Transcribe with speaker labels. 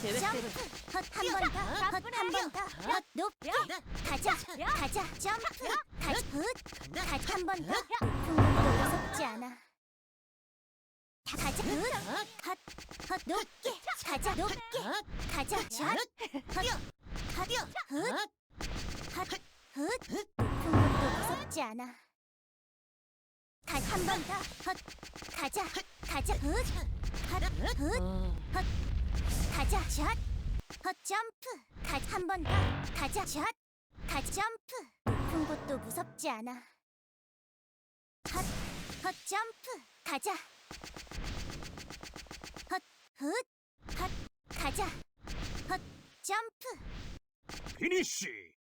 Speaker 1: 헛
Speaker 2: 계획대로.
Speaker 1: 점프 헛한번 더헛한번더헛 높게 가자 가자 점프 가자 훗한번 더 높은 것도 무섭지 않아 다 가자 훗헛헛 높게 가자 높게 가자 헛헛헛훗 높은 것도 무섭지 않아 한번 더 헛 가자 가자
Speaker 2: 어,
Speaker 1: 가자 샷! 헛 점프! 한번 더! 가자 샷! 가자 점프! 높은 곳도 무섭지 않아 헛! 헛 점프! 가자! 헛! 훗! 헛! 가자! 헛! 점프!
Speaker 3: 피니쉬